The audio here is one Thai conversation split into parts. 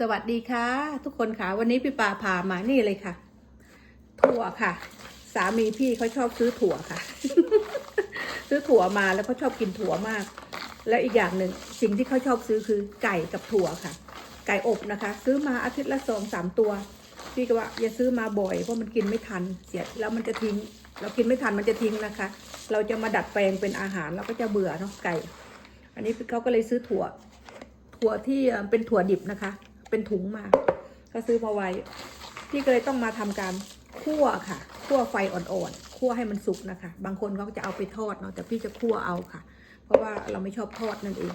สวัสดีค่ะ ทุกคนค่ะ วันนี้พี่ปาพามานี่เลยค่ะ ถั่วค่ะ สามีพี่เขาชอบซื้อถั่วค่ะ ซื้อถั่วมาแล้วเขาชอบกินถั่วมาก แล้วอีกอย่างหนึ่งสิ่งที่เขาชอบซื้อคือไก่กับถั่วค่ะ ไก่อบนะคะ ซื้อมาอาทิตย์ละสองสามตัว พี่ก็ว่าอย่าซื้อมาบ่อยเพราะมันกินไม่ทัน เสียแล้วมันจะทิ้ง เรากินไม่ทันมันจะทิ้งนะคะ เราจะมาดัดแปลงเป็นอาหารเราก็จะเบื่อเนาะไก่ อันนี้เขาก็เลยซื้อถั่ว ถั่วที่เอ่อเป็นถั่วดิบนะคะ เป็นถุงมา ก็ซื้อมาไว้ พี่ก็เลยต้องมาทำการคั่วค่ะ คั่วไฟอ่อนๆ คั่วให้มันสุกนะคะ บางคนเขาก็จะเอาไปทอดเนาะ แต่พี่จะคั่วเอาค่ะ เพราะว่าเราไม่ชอบทอดนั่นเอง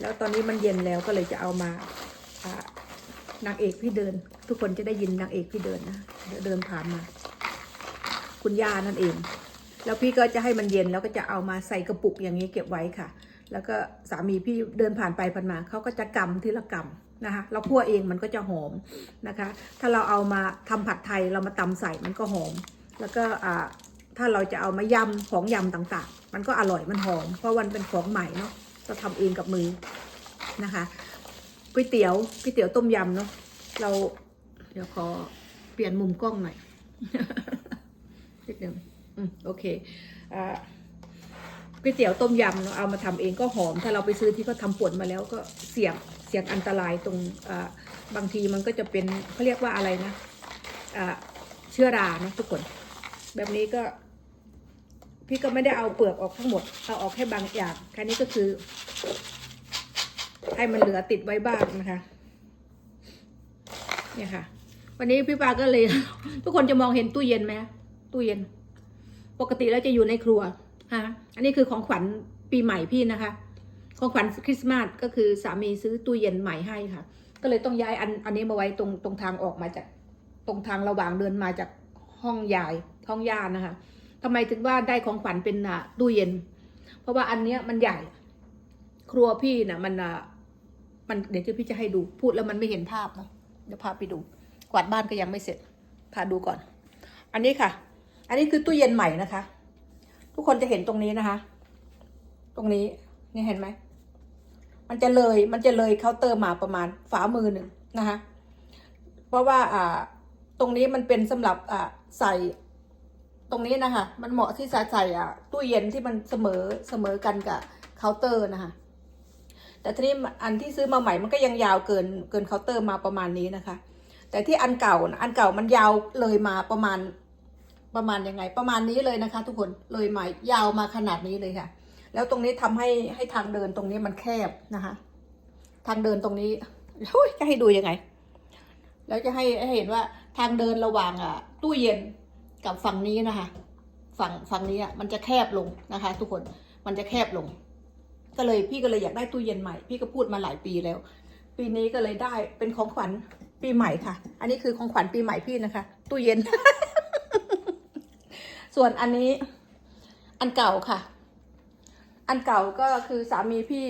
แล้วตอนนี้มันเย็นแล้วก็เลยจะเอามาอ่านางเอกพี่เดิน ทุกคนจะได้ยินนางเอกพี่เดินนะเด,เดินผ่านมา คุณย่านั่นเอง แล้วพี่ก็จะให้มันเย็นแล้วก็จะเอามาใส่กระปุกอย่างนี้เก็บไว้ค่ะ แล้วก็สามีพี่เดินผ่านไปผ่านมาเขาก็จะกำทีละกำ นะคะเราคั่วเองมันก็จะหอมนะคะ ถ้าเราเอามาทำผัดไทยเรามาตำใส่มันก็หอม แล้วก็ถ้าเราจะเอามายำของยำต่างๆ มันก็อร่อยมันหอม เพราะมันเป็นของใหม่เนาะเราทำเองกับมือนะคะก๋วยเตี๋ยวก๋วยเตี๋ยวต้มยำเนาะเราเดี๋ยวขอเปลี่ยนมุมกล้องหน่อยนิดนึงอืมโอเคอ่าก๋วยเตี๋ยวต้มยำเราเอามาทำเองก็หอม ถ้าเราไปซื้อที่เขาทำป่นมาแล้วก็เสี่ยงเสี่ยงอันตรายตรงบางทีมันก็จะเป็นเขาเรียกว่าอะไรนะเชื้อรานะทุกคน แบบนี้ก็ พี่ก็ไม่ได้เอาเปลือกออกทั้งหมด เอาออกแค่บางอย่างแค่นี้ก็คือ ให้มันเหลือติดไว้บ้างนะคะเนี่ยค่ะ วันนี้พี่ปาก็เลย ทุกคนจะมองเห็นตู้เย็นไหมตู้เย็น ปกติแล้วจะอยู่ในครัวฮะอันนี้คือของขวัญปีใหม่พี่นะคะ ของขวัญคริสต์มาสก็คือสามีซื้อตู้เย็นใหม่ให้ค่ะ ก็เลยต้องย้ายอันอันนี้มาไว้ตรงตรงทางออกมาจากตรงทางระหว่างเดินมาจากห้องยายห้องย่านะคะทำไมถึงว่าได้ของขวัญเป็นตู้เย็น เพราะว่าอันเนี้ยมันใหญ่ ครัวพี่น่ะมันมันเดี๋ยวพี่จะให้ดูพูดแล้วมันไม่เห็นภาพเนาะเดี๋ยวพาไปดู กวาดบ้านก็ยังไม่เสร็จพาดูก่อน อันนี้ค่ะ อันนี้คือตู้เย็นใหม่นะคะ ทุกคนจะเห็นตรงนี้นะคะ ตรงนี้นี่เห็นไหม มันจะเลยมันจะเลยเคาน์เตอร์มาประมาณฝ่ามือหนึ่งนะคะเพราะว่าอ่าตรงนี้มันเป็นสำหรับอ่าใส่ตรงนี้นะคะมันเหมาะที่จะใส่อะตู้เย็นที่มันเสมอเสมอกันกับเคาน์เตอร์นะคะแต่ทีนี้อันที่ซื้อมาใหม่มันก็ยังยาวเกินเกินเคาน์เตอร์มาประมาณนี้นะคะ แต่ที่อันเก่าอันเก่ามันยาวเลยมาประมาณประมาณยังไง ประมาณนี้เลยนะคะ ทุกคนเลยมายาวมาขนาดนี้เลยค่ะ แล้วตรงนี้ทำให้ให้ทางเดินตรงนี้มันแคบนะคะ ทางเดินตรงนี้โอ้ยจะให้ดูยังไง แล้วจะให้ให้เห็นว่าทางเดินระหว่างอะ ตู้เย็นกับฝั่งนี้นะคะ ฝั่งฝั่งนี้อะมันจะแคบลงนะคะ ทุกคนมันจะแคบลง ก็เลยพี่ก็เลยอยากได้ตู้เย็นใหม่ พี่ก็พูดมาหลายปีแล้ว ปีนี้ก็เลยได้เป็นของขวัญปีใหม่ค่ะ อันนี้คือของขวัญปีใหม่พี่นะคะ ตู้เย็น ส่วนอันนี้อันเก่าค่ะ อันเก่าก็คือสามีพี่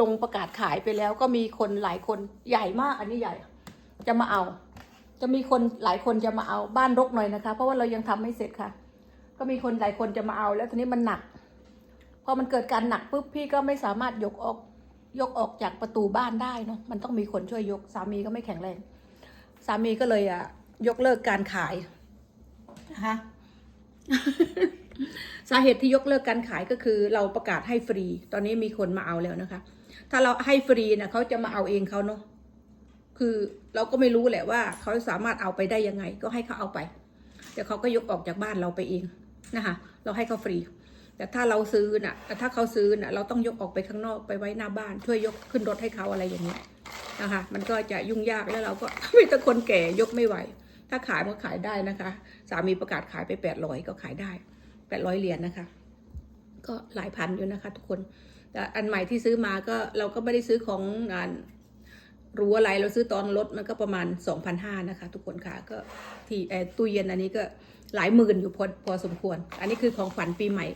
ลงประกาศขายไปแล้วก็มีคนหลายคนใหญ่มากอันนี้ใหญ่ จะมาเอา จะมีคนหลายคนจะมาเอาบ้านรกหน่อยนะคะ เพราะว่าเรายังทำไม่เสร็จค่ะ ก็มีคนหลายคนจะมาเอาแล้วทีนี้มันหนัก พอมันเกิดการหนักปุ๊บพี่ก็ไม่สามารถยกออกยกออกจากประตูบ้านได้เนาะมันต้องมีคนช่วยยกสามีก็ไม่แข็งแรง สามีก็เลยอะยกเลิกการขายนะคะ สาเหตุที่ยกเลิกการขายก็คือเราประกาศให้ฟรี ตอนนี้มีคนมาเอาแล้วนะคะ ถ้าเราให้ฟรีนะเขาจะมาเอาเองเขาเนาะคือเราก็ไม่รู้แหละว่าเขาสามารถเอาไปได้ยังไง ก็ให้เขาเอาไปเดี๋ยวเขาก็ยกออกจากบ้านเราไปเองนะคะเราให้เขาฟรี แต่ถ้าเราซื้อน่ะแต่ถ้าเขาซื้อน่ะเราต้องยกออกไปข้างนอกไปไว้หน้าบ้าน ช่วยยกขึ้นรถให้เขาอะไรอย่างนี้ยนะคะมันก็จะยุ่งยากแล้วเราก็มีแต่คนแก่ยกไม่ไหว ถ้าขายมันก็ขายได้นะคะ สามีประกาศขายไปแปดร้อยก็ขายได้ แปดร้อยเหรียญนะคะ ก็หลายพันอยู่นะคะ ทุกคน แต่อันใหม่ที่ซื้อมาก็เราก็ไม่ได้ซื้อของงานรู้อะไรเราซื้อตอนลดมันก็ประมาณ2,500นะคะ ทุกคนค่ะก็ที่ตู้เย็นอันนี้ก็หลายหมื่นอยู่พอพอสมควร อันนี้คือของขวัญปีใหม่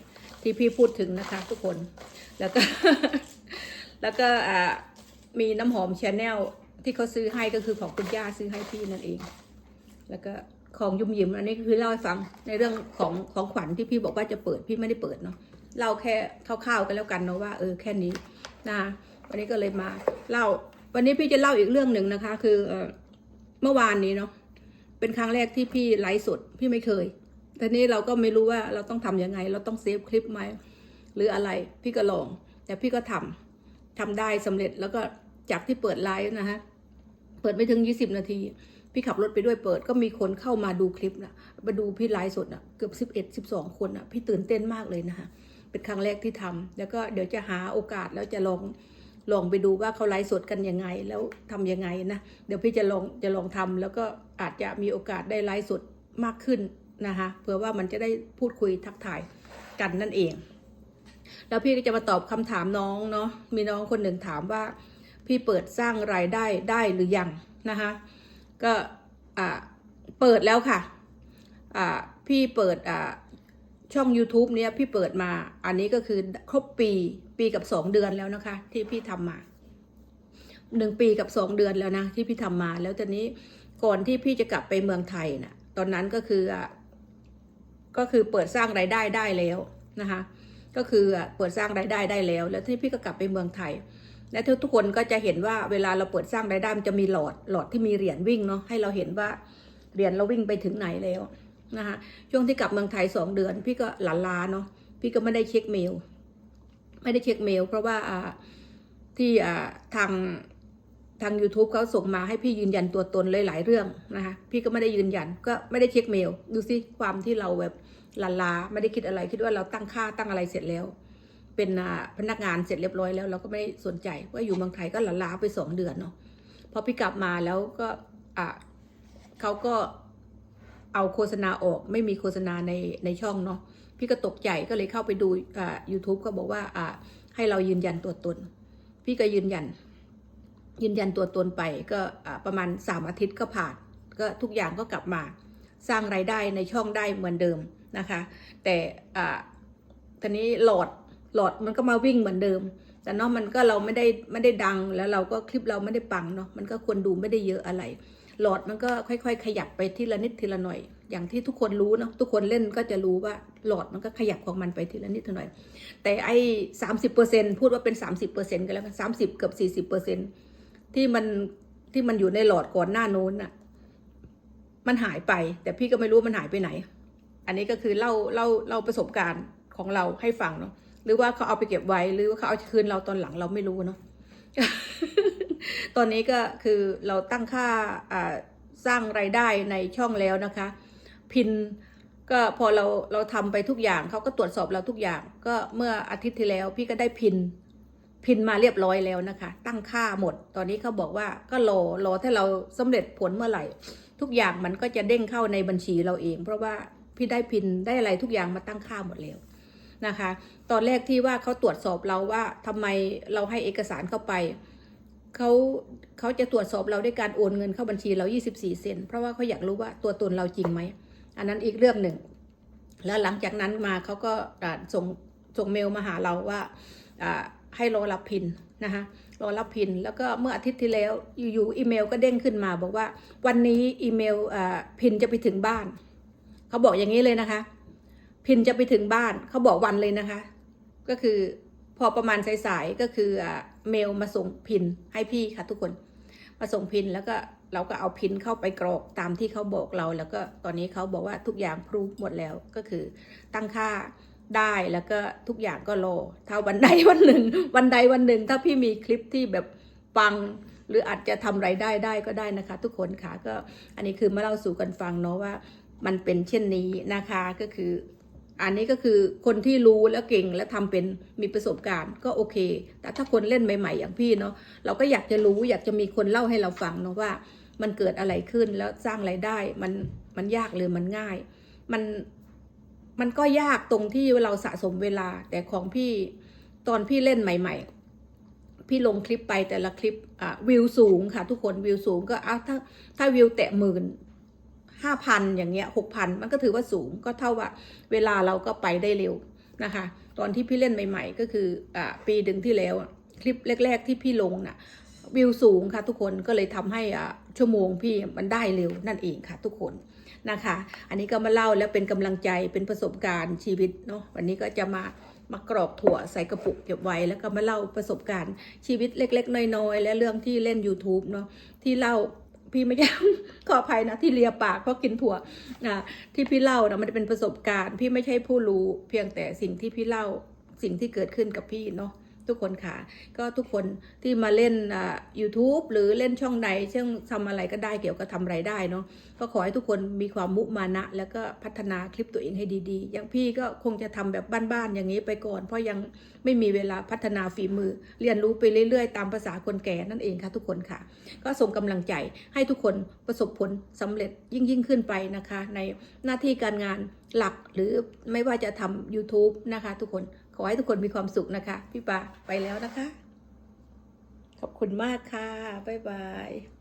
ที่พี่พูดถึงนะคะ ทุกคนแล้วก็ แล้วก็มีน้ำหอมชาแนลที่เขาซื้อให้ก็คือของคุณย่าซื้อให้พี่นั่นเอง แล้วก็ ของยุ่มยิมอันนี้คือเล่าให้ฟังในเรื่องของของขวัญที่พี่บอกว่าจะเปิดพี่ไม่ได้เปิดเนาะเล่าแค่คร่าวๆกันแล้วกันเนาะว่าเออแค่นี้นะวันนี้ก็เลยมาเล่า วันนี้พี่จะเล่าอีกเรื่องหนึ่งนะคะ คือเอ่อเมื่อวานนี้เนาะเป็นครั้งแรกที่พี่ไลฟ์สดพี่ไม่เคยทีนี้เราก็ไม่รู้ว่าเราต้องทำยังไง เราต้องเซฟคลิปไหมหรืออะไร พี่ก็ลอง แต่พี่ก็ทำทำได้สำเร็จแล้วก็จากที่เปิดไลฟ์นะฮะเปิดไม่ถึงยี่สิบนาที พี่ขับรถไปด้วยเปิด ก็มีคนเข้ามาดูคลิปนะมาดูพี่ไลฟ์สดนะเกือบสิบเอ็ดสิบสองคนนะพี่ตื่นเต้นมากเลยนะคะเป็นครั้งแรกที่ทำแล้วก็เดี๋ยวจะหาโอกาสแล้วจะลองลองไปดูว่าเขาไลฟ์สดกันยังไงแล้วทำยังไงนะเดี๋ยวพี่จะลองจะลองทำแล้วก็อาจจะมีโอกาสได้ไลฟ์สดมากขึ้นนะคะเผื่อว่ามันจะได้พูดคุยทักทายกันนั่นเอง แล้วพี่ก็จะมาตอบคำถามน้องเนาะมีน้องคนหนึ่งถามว่า พี่เปิดสร้างรายได้ได้หรือยังนะคะ ก็อ่าเปิดแล้วค่ะอ่าพี่เปิดอ่าช่อง YouTube เนี้ยพี่เปิดมา อันนี้ก็คือครบปีปีกับสองเดือนแล้วนะคะ ที่พี่ทำมาหนึ่งปีกับสองเดือนแล้วนะที่พี่ทำมา แล้วตอนนี้ก่อนที่พี่จะกลับไปเมืองไทยนะ่ะ ตอนนั้นก็คืออะก็คือเปิดสร้างรายได้ได้แล้วนะคะ ก็คืออะเปิดสร้างรายได้ได้แล้ว แล้วที่พี่ก็กลับไปเมืองไทย และทุกคนก็จะเห็นว่าเวลาเราเปิดสร้างรายได้มันจะมีหลอดหลอดที่มีเหรียญวิ่งเนาะให้เราเห็นว่าเหรียญเราวิ่งไปถึงไหนแล้วนะคะช่วงที่กลับเมืองไทยสองเดือน พี่ก็หลาลาเนาะพี่ก็ไม่ได้เช็คเมล ไม่ได้เช็คเมล เพราะว่าที่ทางทาง YouTube เขาส่งมาให้พี่ยืนยันตัวตนหลายๆเรื่องนะคะพี่ก็ไม่ได้ยืนยันก็ไม่ได้เช็คเมล ดูสิความที่เราแบบลาลาไม่ได้คิดอะไรคิดว่าเราตั้งค่าตั้งอะไรเสร็จแล้ว เป็นพนักงานเสร็จเรียบร้อยแล้วเราก็ไม่สนใจว่าอยู่เมืองไทยก็หลาลาไปสองเดือนเนาะพอพี่กลับมาแล้วก็อ่าเขาก็เอาโฆษณาออกไม่มีโฆษณาในในช่องเนาะพี่ก็ตกใจก็เลยเข้าไปดูอ่า YouTube ก็บอกว่าอ่าให้เรายืนยันตัวตน พี่ก็ยืนยัน ยืนยันตัวตนไปก็อ่าประมาณสามอาทิตย์ก็ผ่าน ก็ทุกอย่างก็กลับมา สร้างรายได้ในช่องได้เหมือนเดิมนะคะ แต่อ่าตอนนี้หลอด หลอดมันก็มาวิ่งเหมือนเดิม แต่เนาะมันก็เราไม่ได้ไม่ได้ดังแล้วเราก็คลิปเราไม่ได้ปังเนาะมันก็ควรดูไม่ได้เยอะอะไร หลอดมันก็ค่อยๆ ขยับไปทีละนิดทีละหน่อย อย่างที่ทุกคนรู้เนาะทุกคนเล่นก็จะรู้ว่าหลอดมันก็ขยับของมันไปทีละนิดทีละหน่อย แต่ไอ้สามสิบเปอร์เซ็นพูดว่าเป็นสามสิบเปอร์เซ็นกันแล้วกันสามสิบเกือบสี่สิบเปอร์เซ็นที่มันที่มันอยู่ในหลอดก่อนหน้าโน้นน่ะมันหายไป แต่พี่ก็ไม่รู้มันหายไปไหน อันนี้ก็คือเล่าเล่าเล่าประสบการณ์ของเราให้ฟังเนาะ หรือว่าเขาเอาไปเก็บไว้หรือว่าเขาเอาคืนเราตอนหลังเราไม่รู้เนาะตอนนี้ก็คือเราตั้งค่าสร้างรายได้ในช่องแล้วนะคะ พินก็พอเราเราทำไปทุกอย่างเขาก็ตรวจสอบเราทุกอย่าง ก็เมื่ออาทิตย์ที่แล้ว พี่ก็ได้พินพินมาเรียบร้อยแล้วนะคะ ตั้งค่าหมด ตอนนี้เขาบอกว่าก็รอรอถ้าเราสำเร็จผลเมื่อไหร่ ทุกอย่างมันก็จะเด้งเข้าในบัญชีเราเอง เพราะว่าพี่ได้พินได้อะไรทุกอย่างมาตั้งค่าหมดแล้ว นะคะ ตอนแรกที่ว่าเขาตรวจสอบเราว่าทำไมเราให้เอกสารเข้าไปเขาเขาจะตรวจสอบเราด้วยการโอนเงินเข้าบัญชีเรา 24 เซนเพราะว่าเขาอยากรู้ว่าตัวตนเราจริงไหม อันนั้นอีกเรื่องหนึ่ง แล้วหลังจากนั้นมาเขาก็ส่งส่งเมลมาหาเราว่าให้รอรับพินนะคะรอรับพินแล้วก็เมื่ออาทิตย์ที่แล้วอยู่ๆอีเมลก็เด้งขึ้นมา บอกว่าวันนี้อีเมลพินจะไปถึงบ้าน เขาบอกอย่างนี้เลยนะคะ พินจะไปถึงบ้านเขาบอกวันเลยนะคะ ก็คือพอประมาณสายๆก็คืออ่าเมลมาส่งพินให้พี่ค่ะทุกคน มาส่งพินแล้วก็เราก็เอาพินเข้าไปกรอกตามที่เขาบอกเรา แล้วก็ตอนนี้เขาบอกว่าทุกอย่างพรูฟหมดแล้วก็คือตั้งค่าได้แล้วก็ทุกอย่างก็รอถ้าวันใดวันหนึ่ง วันใดวันหนึ่ง ถ้าพี่มีคลิปที่แบบปังหรืออาจจะทำไรายได้ได้ก็ได้นะคะ ทุกคนค่ะก็อันนี้คือมาเล่าสู่กันฟังเนาะว่า มันเป็นเช่นนี้นะคะก็คือ อันนี้ก็คือคนที่รู้แล้วเก่งและทำเป็นมีประสบการณ์ก็โอเค แต่ถ้าคนเล่นใหม่ ๆ อย่างพี่เนาะเราก็อยากจะรู้อยากจะมีคนเล่าให้เราฟังเนาะว่า มันเกิดอะไรขึ้นแล้วสร้างไรายได้มันมันยากหรือมันง่าย มันมันก็ยากตรงที่เราสะสมเวลา แต่ของพี่ตอนพี่เล่นใหม่ ๆ พี่ลงคลิปไปแต่ละคลิปอะวิวสูงค่ะ ทุกคนวิวสูงก็อะถ้าถ้าวิวแตะหมื่น ห้าพันอย่างเงี้ยหกพันมันก็ถือว่าสูงก็เท่าว่าเวลาเราก็ไปได้เร็วนะคะ ตอนที่พี่เล่นใหม่ ๆ ก็คืออ่าปีดึงที่แล้วคลิปแรก ๆ ที่พี่ลงน่ะวิวสูงค่ะทุกคนก็เลยทำให้อ่าชั่วโมงพี่มันได้เร็วนั่นเองค่ะทุกคนนะคะ อันนี้ก็มาเล่าแล้วเป็นกำลังใจเป็นประสบการณ์ชีวิตเนาะวันนี้ก็จะมามากรอกถั่วใส่กระปุกเก็บไว้ แล้วก็มาเล่าประสบการณ์ชีวิตเล็ก ๆ น้อยๆและเรื่องที่เล่น YouTube เนาะที่เล่า พี่ไม่ได้ขออภัยนะที่เลียปากเพราะกินถั่วนะที่พี่เล่านะมันเป็นประสบการณ์ พี่ไม่ใช่ผู้รู้เพียงแต่สิ่งที่พี่เล่าสิ่งที่เกิดขึ้นกับพี่เนาะ ทุกคนค่ะ ก็ทุกคนที่มาเล่นอ่า YouTube หรือเล่นช่องใดช่องทำอะไรก็ได้เกี่ยวกับทำไรายได้เนาะก็ขอให้ทุกคนมีความมุมานะ แล้วก็พัฒนาคลิปตัวเองให้ดีๆ อย่างพี่ก็คงจะทำแบบบ้านๆอย่างนี้ไปก่อน เพราะยังไม่มีเวลาพัฒนาฝีมือ เรียนรู้ไปเรื่อยๆ ตามภาษาคนแก่นั่นเองค่ะทุกคนค่ะ ก็ส่งกำลังใจให้ทุกคนประสบผลสำเร็จยิ่งยิ่งๆขึ้นไปนะคะ ในหน้าที่การงานหลักหรือไม่ว่าจะทำ YouTube นะคะทุกคน ขอให้ทุกคนมีความสุขนะคะ พี่ปาไปแล้วนะคะ ขอบคุณมากค่ะ บ๊ายบาย